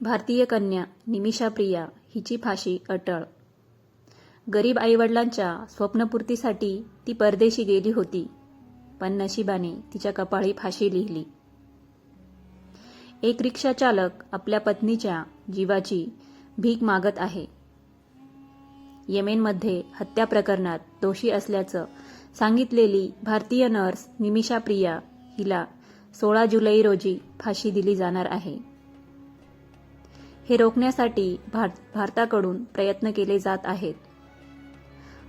भारतीय कन्या निमिषा प्रिया हिची फाशी अटळ. गरीब आईवडिलांच्या स्वप्नपूर्तीसाठी ती परदेशी गेली होती पण नशिबाने तिच्या कपाळी फाशी लिहिली. एक रिक्षा चालक आपल्या पत्नीच्या जीवाची भीक मागत आहे. येमेनमध्ये हत्या प्रकरणात दोषी असल्याचं सांगितलेली भारतीय नर्स निमिषा प्रिया हिला सोळा जुलै रोजी फाशी दिली जाणार आहे. हे रोखण्यासाठी भार- भारताकडून प्रयत्न केले जात आहेत.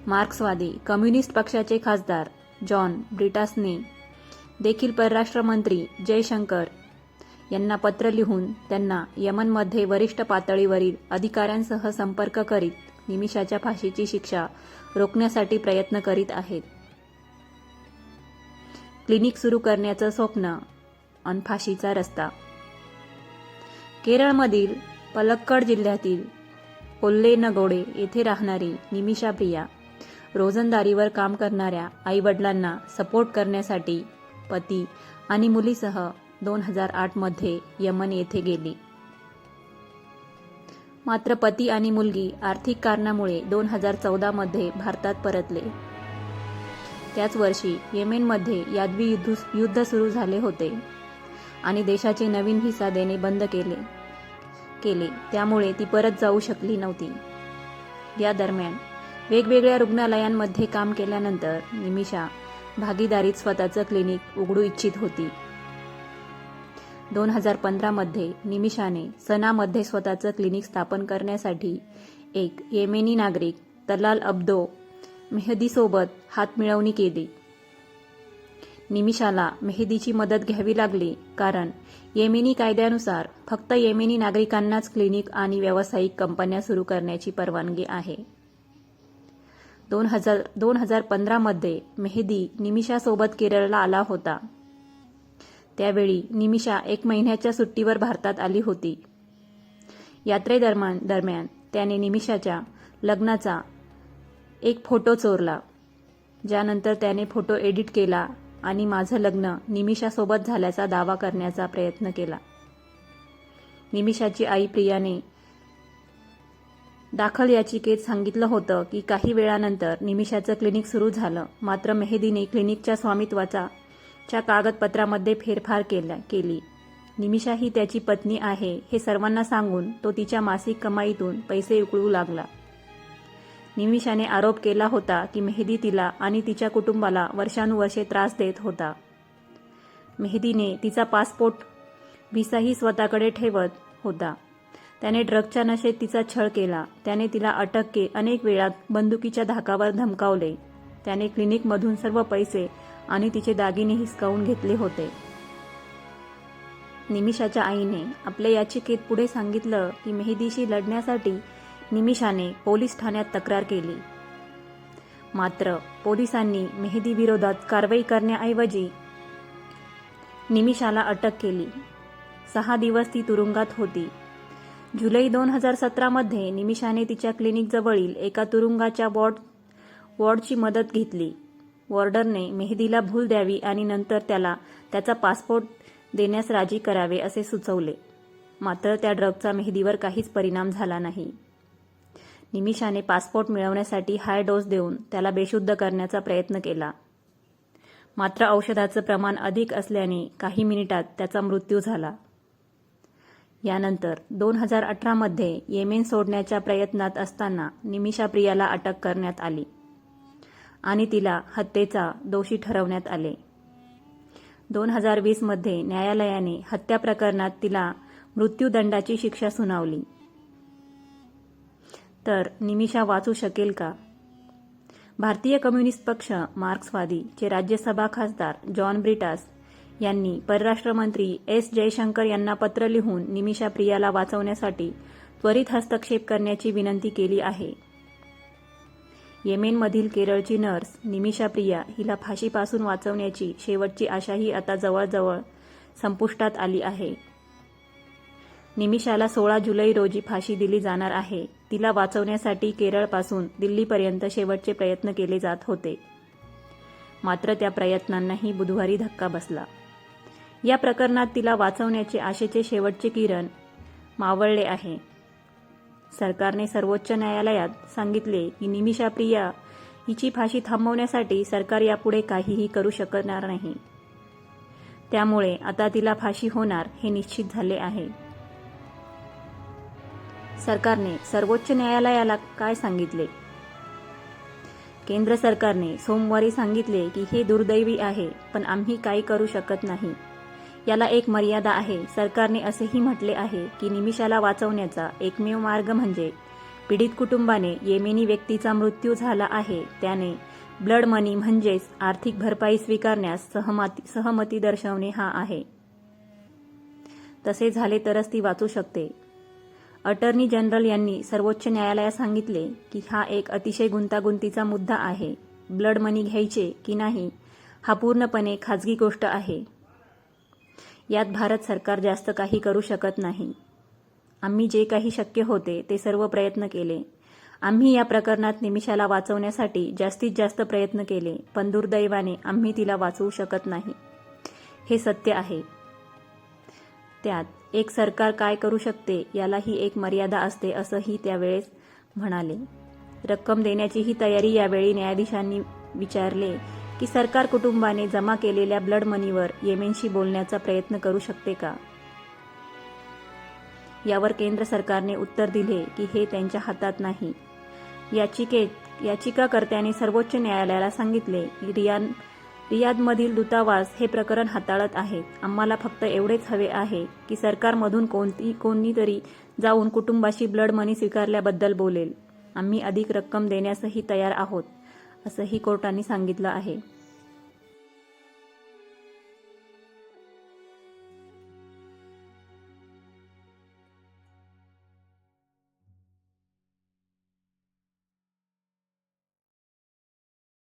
मार्क्सवादी कम्युनिस्ट पक्षाचे खासदार जॉन ब्रिटासने देखील परराष्ट्र मंत्री जयशंकर यांना पत्र लिहून त्यांना यमनमध्ये वरिष्ठ पातळीवरील अधिकाऱ्यांसह संपर्क करीत निमिषाच्या फाशीची शिक्षा रोखण्यासाठी प्रयत्न करीत आहेत. क्लिनिक सुरू करण्याचं स्वप्न अन फाशीचा रस्ता. केरळमधील पलक्कड जिल्ह्यातील कोल्लेनगोडे येथे राहणारी निमिषा प्रिया रोजंदारीवर काम करणाऱ्या आईवडिलांना सपोर्ट करण्यासाठी पती आणि मुलीसह दोन हजार आठमध्ये यमन येथे गेली. मात्र पती आणि मुलगी आर्थिक कारणामुळे दोन हजार चौदामध्ये भारतात परतले. त्याच वर्षी येमेनमध्ये यादवी युद्ध युद्ध सुरू झाले होते आणि देशाचे नवीन व्हिसा देणे बंद केले. केले. त्यामुळे ती परत जाऊ शकली नव्हती. या दरम्यान वेगवेगळ्या रुग्णालयांमध्ये काम केल्यानंतर निमिषा भागीदारीत स्वतःचं क्लिनिक उघडू इच्छित होती. दोन हजार पंधरामध्ये निमिषाने सनामध्ये स्वतःचं क्लिनिक स्थापन करण्यासाठी एक येमेनी नागरिक तलाल अब्दो मेहदीसोबत हातमिळवणी केली. निमिषाला मेहदीची मदत घ्यावी लागली कारण येमेनी कायद्यानुसार फक्त येमेनी नागरिकांनाच क्लिनिक आणि व्यावसायिक कंपन्या सुरू करण्याची परवानगी आहे. दोन हजार दोन हजार पंधरामध्ये मेहदी निमिषासोबत केरळला आला होता. त्यावेळी निमिषा एक महिन्याच्या सुट्टीवर भारतात आली होती. यात्रेदरम्यान दरम्यान त्याने निमिषाच्या लग्नाचा एक फोटो चोरला. ज्यानंतर त्याने फोटो एडिट केला आणि माझं लग्न निमिषासोबत झाल्याचा दावा करण्याचा प्रयत्न केला. निमिषाची आई प्रियाने दाखल याचिकेत सांगितलं होतं की काही वेळानंतर निमिषाचं क्लिनिक सुरू झालं. मात्र मेहदीने क्लिनिकच्या स्वामित्वाचा च्या कागदपत्रामध्ये फेरफार केला केली. निमिषा ही त्याची पत्नी आहे हे सर्वांना सांगून तो तिच्या मासिक कमाईतून पैसे उकळू लागला. निमिषाने आरोप केला होता की मेहदी तिला आणि तिच्या कुटुंबाला वर्षानुवर्षे त्रास देत होता. मेहदीने तिचा पासपोर्ट व्हिसाही स्वतःकडे ठेवत होता. त्याने ड्रगच्या नशेत तिचा छळ केला. त्याने तिला अटक के अनेक वेळात बंदुकीच्या धाकावर धमकावले. त्याने क्लिनिकमधून सर्व पैसे आणि तिचे दागिने हिसकावून घेतले होते. निमिषाच्या आईने आपल्या याचिकेत पुढे सांगितलं की मेहदीशी लढण्यासाठी निमिषाने पोलीस ठाण्यात तक्रार केली. मात्र पोलिसांनी मेहदी विरोधात कारवाई करण्याऐवजी निमिषाला अटक केली. सहा दिवस ती तुरुंगात होती. जुलै दोन हजार सतरामध्ये निमिषाने तिच्या क्लिनिकजवळील एका तुरुंगाच्या वॉर्ड वॉर्डची मदत घेतली. वॉर्डरने मेहदीला भूल द्यावी आणि नंतर त्याला त्याचा पासपोर्ट देण्यास राजी करावे असे सुचवले. मात्र त्या ड्रगचा मेहदीवर काहीच परिणाम झाला नाही. निमिषाने पासपोर्ट मिळवण्यासाठी हाय डोस देऊन त्याला बेशुद्ध करण्याचा प्रयत्न केला. मात्र औषधाचं प्रमाण अधिक असल्याने काही मिनिटात त्याचा मृत्यू झाला. यानंतर दोन हजार अठरामध्ये येमेन सोडण्याच्या प्रयत्नात असताना निमिषा प्रियाला अटक करण्यात आली आणि तिला हत्येचा दोषी ठरवण्यात आले. दोन हजार वीसमध्ये न्यायालयाने हत्या प्रकरणात तिला मृत्यूदंडाची शिक्षा सुनावली. तर निमिषा वाचू शकेल का? भारतीय कम्युनिस्ट पक्ष मार्क्सवादीचे राज्यसभा खासदार जॉन ब्रिटास यांनी परराष्ट्र मंत्री एस जयशंकर यांना पत्र लिहून निमिषा प्रियाला वाचवण्यासाठी त्वरित हस्तक्षेप करण्याची विनंती केली आहे. येमेनमधील केरळची नर्स निमिषा प्रिया हिला फाशीपासून वाचवण्याची शेवटची आशाही आता जवळजवळ संपुष्टात आली आहे. निमिषाला सोळा जुलै रोजी फाशी दिली जाणार आहे. तिला वाचवण्यासाठी केरळपासून दिल्लीपर्यंत शेवटचे प्रयत्न केले जात होते. मात्र त्या प्रयत्नांनाही बुधवारी धक्का बसला. या प्रकरणात तिला वाचवण्याचे आशेचे शेवटचे किरण मावळले आहे. सरकारने सर्वोच्च न्यायालयात सांगितले की निमिषा प्रिया हिची फाशी थांबवण्यासाठी सरकार यापुढे काहीही करू शकणार नाही. त्यामुळे आता तिला फाशी होणार हे निश्चित झाले आहे. सरकारने सर्वोच्च न्यायालयाला काय सांगितले? केंद्र सरकारने सोमवारी सांगितले की हे दुर्दैवी आहे पण आम्ही काही करू शकत नाही. याला एक मर्यादा आहे. सरकारने असेही म्हटले आहे की निमिषाला वाचवण्याचा एकमेव मार्ग म्हणजे पीडित कुटुंबाने येमेनी व्यक्तीचा मृत्यू झाला आहे. त्याने ब्लड मनी म्हणजेच आर्थिक भरपाई स्वीकारण्यास सहमती सहमती दर्शवणे हा आहे. तसे झाले तरच ती वाचू शकते. अटर्नी जनरल यांनी सर्वोच्च न्यायालयात सांगितले की हा एक अतिशय गुंतागुंतीचा मुद्दा आहे. ब्लड मनी घ्यायचे की नाही हा पूर्णपणे खाजगी गोष्ट आहे. यात भारत सरकार जास्त काही करू शकत नाही. आम्ही जे काही शक्य होते ते सर्व प्रयत्न केले. आम्ही या प्रकरणात निमिषाला वाचवण्यासाठी जास्तीत जास्त प्रयत्न केले पण दुर्दैवाने आम्ही तिला वाचवू शकत नाही. हे सत्य आहे. त्यात एक सरकार काय करू शकते यालाही एक मर्यादा असते असंही त्यावेळेस म्हणाले. रक्कम देण्याचीही तयारी यावेळी न्यायाधीशांनी विचारले की सरकार कुटुंबाने जमा केलेल्या ब्लड मनीवर येमेनशी बोलण्याचा प्रयत्न करू शकते का? यावर केंद्र सरकारने उत्तर दिले की हे त्यांच्या हातात नाही. याचिकेत याचिकाकर्त्याने सर्वोच्च न्यायालयाला सांगितले की रियान रियादमधील दूतावास हे प्रकरण हाताळत आहे. आम्हाला फक्त एवढेच हवे आहे की सरकारमधून कोणती कोणीतरी जाऊन कुटुंबाशी ब्लड मनी स्वीकारल्याबद्दल बोलेल. आम्ही अधिक रक्कम देण्यासही तयार आहोत असंही कोर्टाने सांगितलं आहे.